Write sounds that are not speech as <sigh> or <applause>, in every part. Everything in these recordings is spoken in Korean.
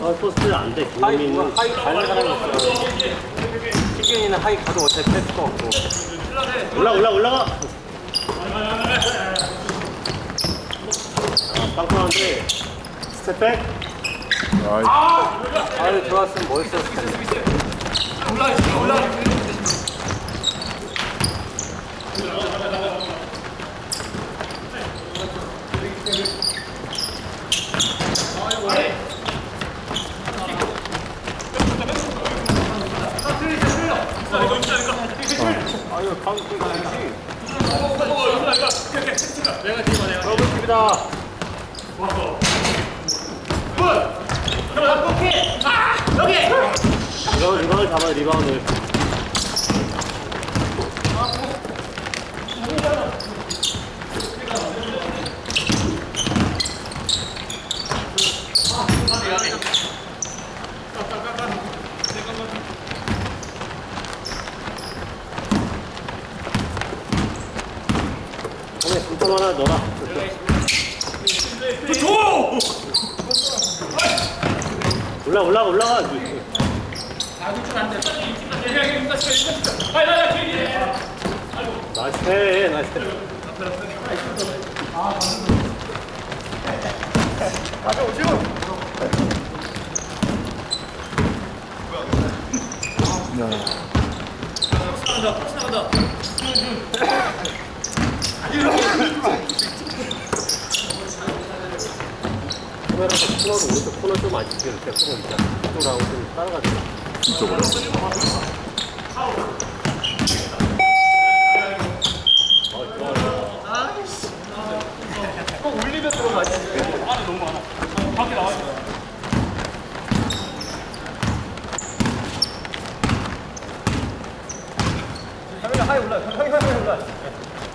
어, 포스트 안 돼. 하이 김민은 누가 하이 가는 사람이 있어. 희균이는 하이 가도 어차피 할 수가 없고. 올라 올라 올라가. 아, 빵빵한데 스텝백. 아유 들어왔으면 멋있었을 텐데. 아유 방금 가야지. 더블킥이다. 리바운드 리바운드 잡아 리바운드. 형님 분점 하나 넣어라. 올라 올라 올라가. 나이스 해, 나이스 해. 카메라가 코너로 오른쪽 코너 좀 아쉽게 이렇게 쓰고 있자. 이쪽하고 좀 따라가자. 이쪽으로.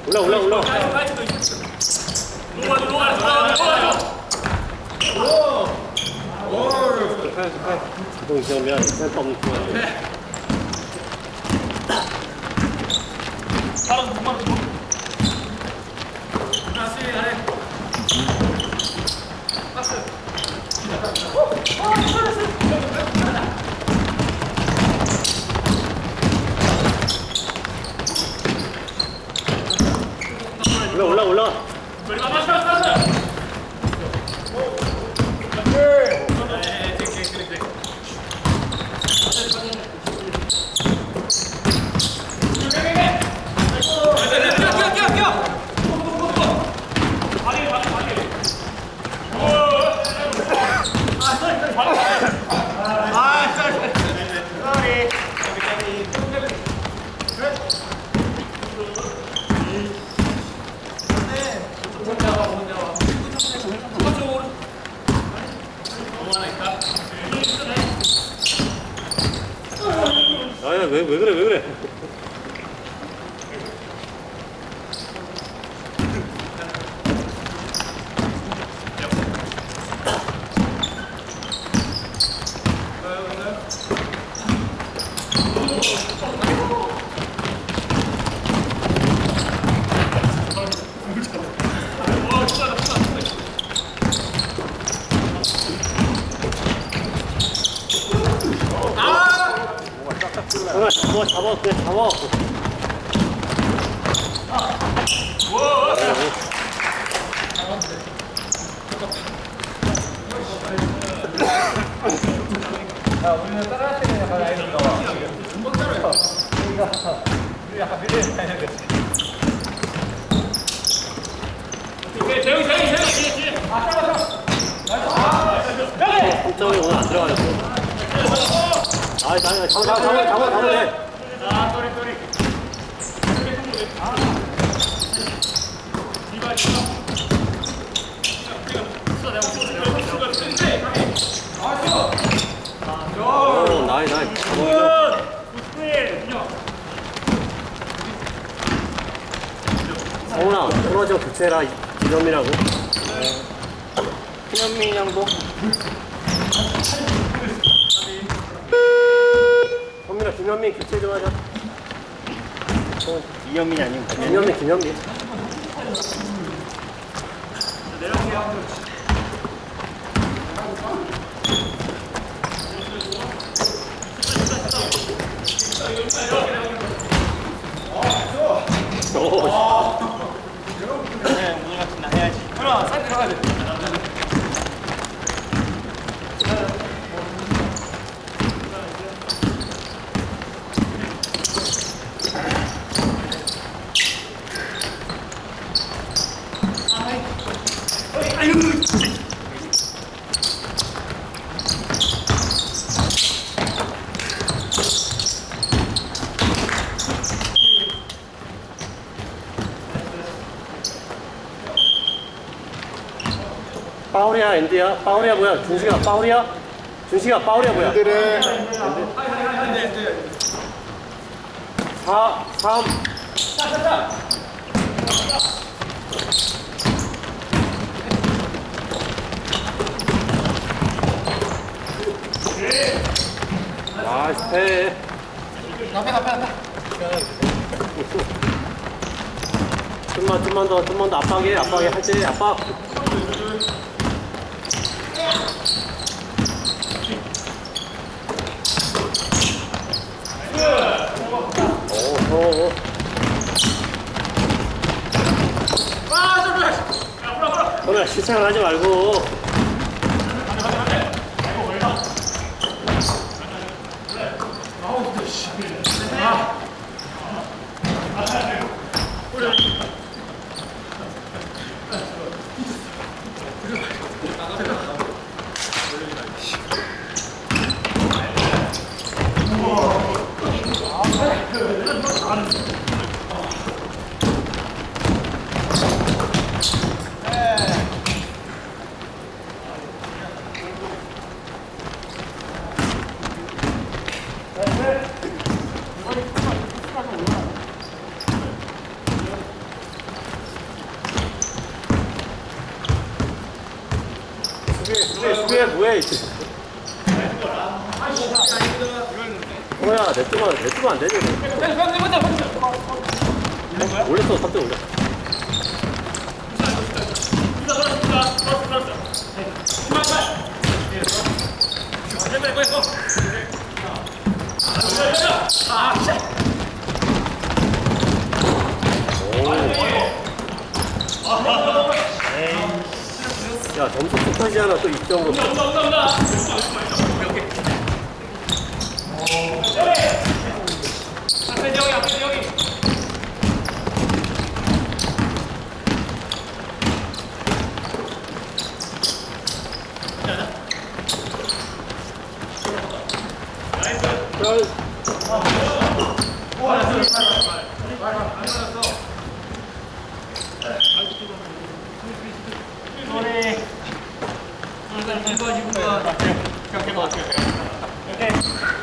올라 올라 올라. 자 동 시험이야 센터 없는 팀이야. 올라 올라 올라. 아야 왜 왜 그래 왜 그래. 형아 잡아 잡아 그냥 잡아. 점이 오늘 안 들어가졌어. 아, 아니, 아니, 잡아, 잡아, 잡아, 잡아, 잡아, 돼. 오, 나이, 나이. 잡아. 성훈아, 코너 좀 교체해라. 이점이라고. 김현민 형도 현민아, 김현민 교체 좀 하자. 이현민이 아니면 김현민, 김현민. 파울이야 엔드야? 파울이야 뭐야? 준식아 파울이야? 준식아 파울이야 뭐야? 그래. 4, 3 나이스 패 앞에 앞에 앞에. 좀만 좀만 더 좀만 더 압박해 압박해 할때 압박 오오 그래 실창을 하지 말고 수비해 수비해 수비해 뭐해 이제 뭐야 냅두면 냅두면 안 되지 올렸어 3대 올렸어. 야 점수 붙어지 않아 또 2점으로 이렇게 이렇게 이렇게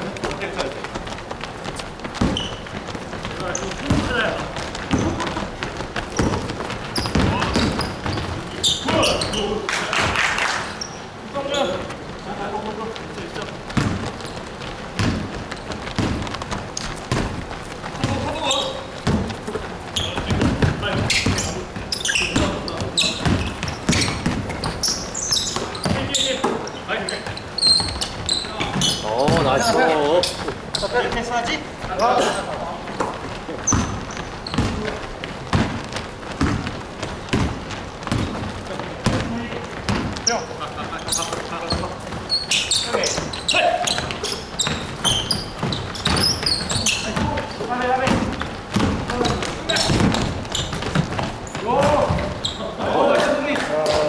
어 나이스 패스하지? 아,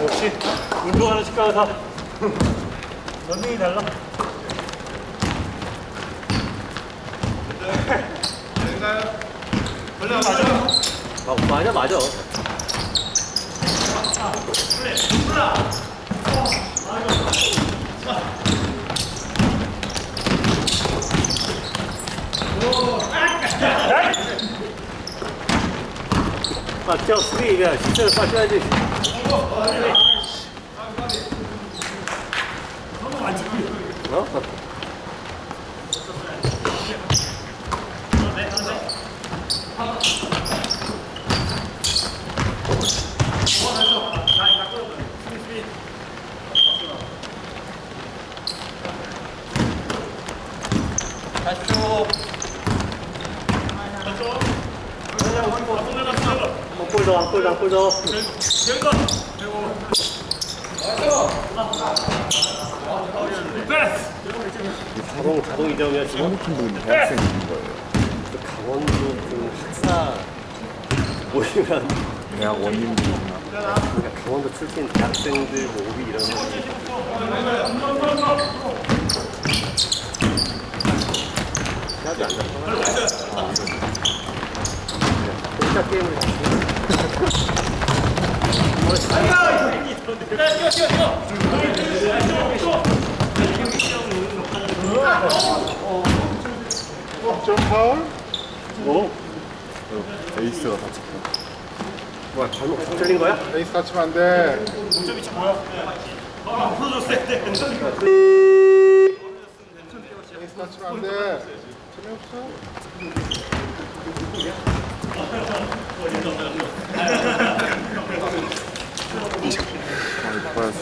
역시 운동하는 식가사 <laughs> 런닝이 달라. 아, 맞아 맞아 아, 저 수비 이게 실제로 빠져야지. 어? 한골 더, 한골 더, 한골 더. 자동, 자동 이점이야, 지금? 있는 대학생이 있는 거예요. 강원도 그 학사 모이면 대학 원님도 있나? 그러니까 강원도 출신 대학생들 뭐 오비 이런 거. 하지 않나? 진짜 게임을 점 파울? 뭐? 에이스가 다쳤다. 뭐야 잘못 틀린 거야? 에이스 다치면 안 돼. 에이스 다치면 안 돼. 재미없어. <laughs> 아, 이뻐야지.